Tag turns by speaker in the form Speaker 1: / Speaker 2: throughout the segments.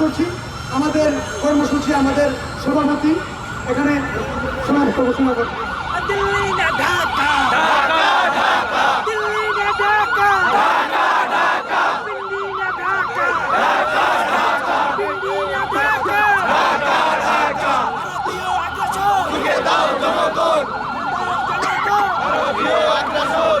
Speaker 1: করছি। আমাদের কর্মসূচি আমাদের সভাপতি। এখানে সমাপ্ত ঘোষণা করছি
Speaker 2: দিল্লি না ঢাকা ঢাকা ঢাকা দিল্লি না ঢাকা ঢাকা ঢাকা দিল্লি না ঢাকা ঢাকা ঢাকা দিল্লি না ঢাকা ঢাকা ঢাকা ভারতীয় আগ্রাসন রুখে দাও জনগণ ভারতীয় আগ্রাসন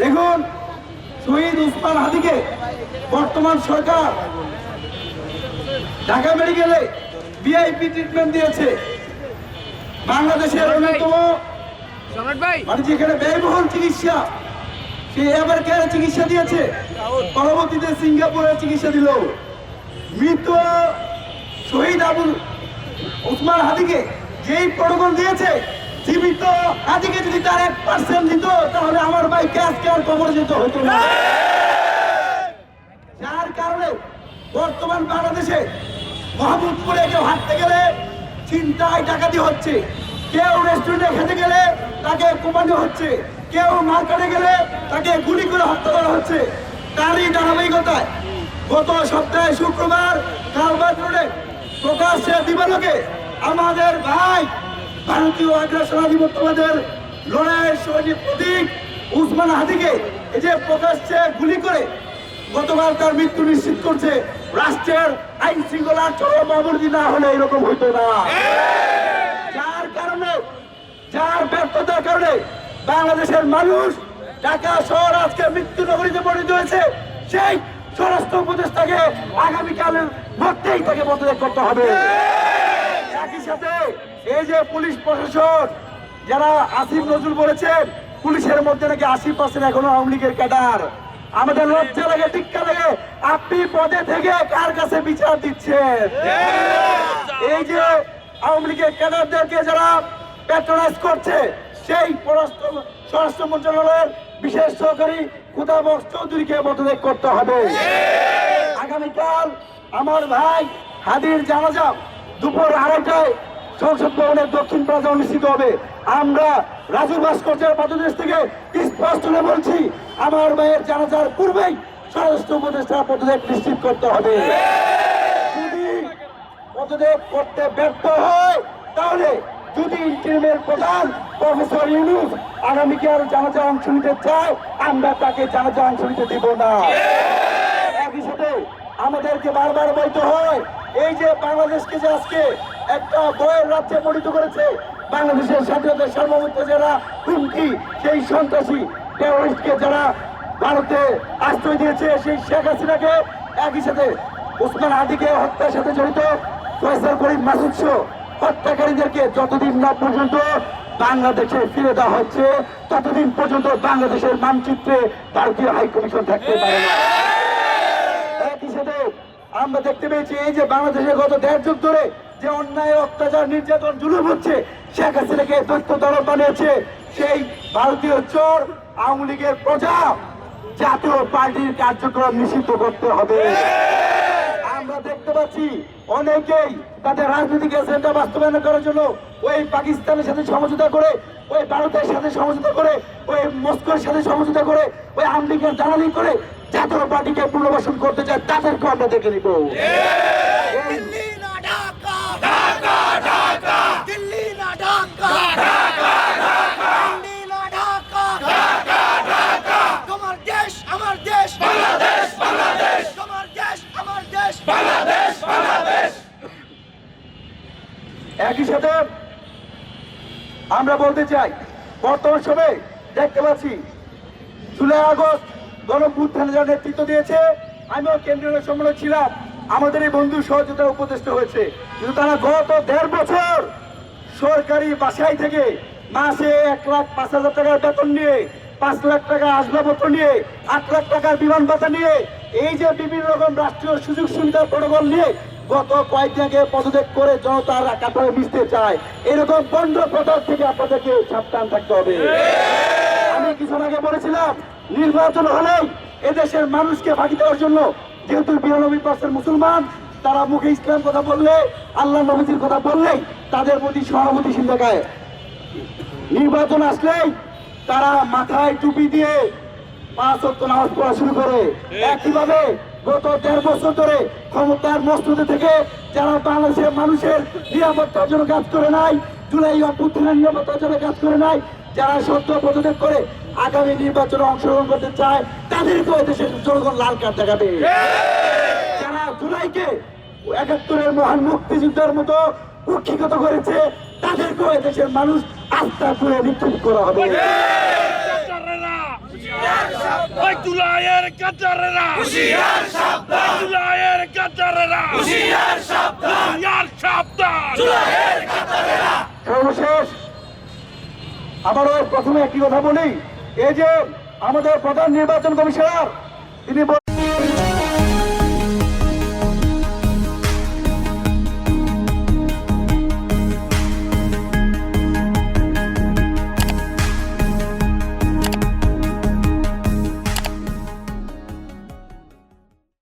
Speaker 1: দেখুন শহীদ উসমান হাদিকে বর্তমান সরকার ঢাকা মেডিকেলে ভিআইপি ট্রিটমেন্ট দিয়েছে। বাংলাদেশের অন্যতম মানে যেখানে ব্যয়বহুল চিকিৎসা সে এবার কেয়ারে চিকিৎসা দিয়েছে? পরবর্তীতে সিঙ্গাপুরে চিকিৎসা দিল। মৃত শহীদ আবুল উসমান হাদিকে যেই প্রোটোকল দিয়েছে জীবিত হাদিকে যদি তার এক পার্সেন্ট দিত, তাহলে আমার ভাই ক্যাশ কেয়ার কবর যেত হতো না। যার কারণে বর্তমান বাংলাদেশে মহাবুবপুরে কেউ হাঁটতে গেলে চিন্তায় ডাকাতি হচ্ছে। কেউ রেস্টুরেন্টে খেতে গেলে তাকে কোপানো হচ্ছে। কেউ মার্কেটে গেলে তাকে গুলি করে হত্যা করা হচ্ছে। তারই ধারাবাহিকতায় গত সপ্তাহে শুক্রবার কালবাদ রোডে প্রকাশ্যে দিবালোকে আমাদের ভাই ভারতীয় আগ্রাসন আধিপত্যবাদের লড়াইয়ের সৈনিক প্রতীক উসমান হাদিকে এই যে প্রকাশ্যে গুলি করে গতকাল তার মৃত্যু নিশ্চিত করছে, রাষ্ট্রের আইন শৃঙ্খলা চরম অবনতি না হলে এরকম হইতো না। যার কারণে, যার ব্যর্থতার কারণে বাংলাদেশের মানুষ ঢাকা শহর আজকে মৃত্যু নগরীতে পরিণত হয়েছে, সেই স্বরাষ্ট্র উপদেষ্টাকে আগামীকালের মধ্যেই তাকে পদত্যাগ করতে হবে। একই সাথে এই যে পুলিশ প্রশাসন যারা আসিফ নজরুল বলেছেন পুলিশের মধ্যে নাকি আশি পার্সেন্ট এখনও আওয়ামী লীগের ক্যাডার। আমাদের লজ্জা লাগে টিক্কা লাগে আপনি পদে থেকে কার কাছে বিচার দিচ্ছেন? এই যে আওয়ামী লীগের ক্যাডারদেরকে যারা প্যাট্রোনাইজ করছে সেই পররাষ্ট্র স্বরাষ্ট্র মন্ত্রণালয়ের বিশেষ সহকারী খুদাবক্স চৌধুরীকে পদত্যাগ করতে হবে। আগামীকাল আমার ভাই হাদির জানাজা দুপুর আড়াইটায় সংসদ ভবনের দক্ষিণ প্লাজা অনুষ্ঠিত হবে। আমরা রাজু ভাস্কর্যের পদদেশ থেকে স্পষ্ট বলছি, আমার ভাইয়ের জানাজার পূর্বেই স্বরাষ্ট্র উপদেষ্টা পদত্যাগ নিশ্চিত করতে হবে। যদি পদত্যাগ করতে ব্যর্থ হয়, তাহলে যদি ইন্টারিমের প্রধান প্রফেসর ইউনুস আগামীকাল জানাজা অংশ নিতে চায়, আমরা তাকে জানাজা অংশ নিতে দিব না। একই সাথে আমাদেরকে বারবার বলতে হয়, এই যে বাংলাদেশকে যে আজকে একটা বয়ের রাজ্যে পরিণত করেছে বাংলাদেশের স্বাধীনতার সার্বভৌমত্ব যারা, হুমকি, সেই সন্ত্রাসী টেরোরিস্টকে যারা ভারতে আশ্রয় দিয়েছে, সেই শেখ হাসিনাকে একই সাথে উসমান আদিকে হত্যার সাথে জড়িত ফয়সাল করিম মাসুদ হত্যাকারীদেরকে যতদিন না পর্যন্ত বাংলাদেশে ফিরে দেওয়া হচ্ছে, ততদিন পর্যন্ত বাংলাদেশের মানচিত্রে ভারতীয় হাইকমিশন থাকতে পারে না। একই সাথে আমরা দেখতে পেয়েছি এই যে বাংলাদেশে গত দেড় যুগ ধরে যে অন্যায় অত্যাচার নির্যাতন জুলুম হচ্ছে শেখ হাসিনাকে দৈত্য দল বানিয়েছে। সেই ভারতীয় চোর আওয়ামী লীগের প্রজা জাতীয় পার্টির কার্যক্রম নিষিদ্ধ করতে হবে। আমরা দেখতে পাচ্ছি অনেকেই তাদের রাজনৈতিক এজেন্ডা বাস্তবায়ন করার জন্য ওই পাকিস্তানের সাথে সমঝোতা করে ওই ভারতের সাথে সমঝোতা করে ওই মস্কোর সাথে সমঝোতা করে ওই আমেরিকার দালালি করে জাতীয় পার্টিকে পুনর্বাসন করতে চায় তাদেরকে আমরা দেখে নিব এই
Speaker 2: দিল্লি না ঢাকা ঢাকা ঢাকা দিল্লি না ঢাকা ঢাকা ঢাকা দিল্লি না ঢাকা ঢাকা ঢাকা তোমার দেশ আমার দেশ বাংলাদেশ বাংলাদেশ তোমার দেশ আমার দেশ বাংলাদেশ বাংলাদেশ
Speaker 1: একই সাথে আমরা বলতে চাই, বর্তমান সময়ে দেখতে পাচ্ছি, জুলাই আগস্ট গণভ্যুত্থানে যারা নেতৃত্ব দিয়েছে, আমিও কেন্দ্রীয় সম্মেলনে ছিলাম, আমাদের এই বন্ধু সহযোগিতা উপদেষ্ট হয়েছে। কিন্তু তারা গত দেড় বছর সরকারি বাসায় থেকে মাসে এক লাখ পাঁচ হাজার টাকার বেতন নিয়ে, পাঁচ লাখ টাকা আসবাবপত্র নিয়ে, আট লাখ টাকার বিমান ভাতা নিয়ে, এই যে বিভিন্ন রকম রাষ্ট্রীয় সুযোগ সুবিধা প্রোটোকল নিয়ে গত কয়েকদিন আগে পদত্যাগ করে জনতার কাতারে মিশতে চায়। এরকম বন্ধ পদক থেকে আপনাদেরকে সাবধান থাকতে হবে। আমি কিছুক্ষণ আগে বলেছিলাম, নির্বাচন হলেই এদেশের মানুষকে ফাঁকি দেওয়ার জন্য যেহেতু বিরানব্বই পার্সেন্ট মুসলমান, তারা মুখে ইসলাম কথা বললে, আল্লাহ নবীজির কথা বললেই তাদের প্রতি সহানুভূতিশীল দেখায়। নির্বাচন আসলেই তারা মাথায় টুপি দিয়ে পাঁচ অক্ট নামাজ পড়া শুরু করে। একইভাবে গত দেড় বছর ধরে ক্ষমতার মস্তদে থেকে যারা বাংলাদেশের মানুষের নিরাপত্তার জন্য কাজ করে নাই, জুলাই অভ্যুত্থানের নিরাপত্তার জন্য কাজ করে নাই, যারা সত্য পদত্যাগ করে আগামী নির্বাচনে অংশগ্রহণ করতে চায় তাদেরকেও দেশের জনগণ লাল কার্ড দেখাবে। যারা জুলাইকে একাত্তরের মহান মুক্তিযুদ্ধের মতো রক্ষিগত করেছে, তাদেরকেও দেশের মানুষ আস্থা করে নিক্ষেপ করা হবে।
Speaker 3: ওই কাটারেরা হুশিয়ার সাবধান। কাতারেরা। হুশিয়ার সাবধান। সাবধান।
Speaker 1: সর্বশেষ আবারও প্রথমে একটি কথা বলি। এই যে আমাদের প্রধান নির্বাচন কমিশনার তিনি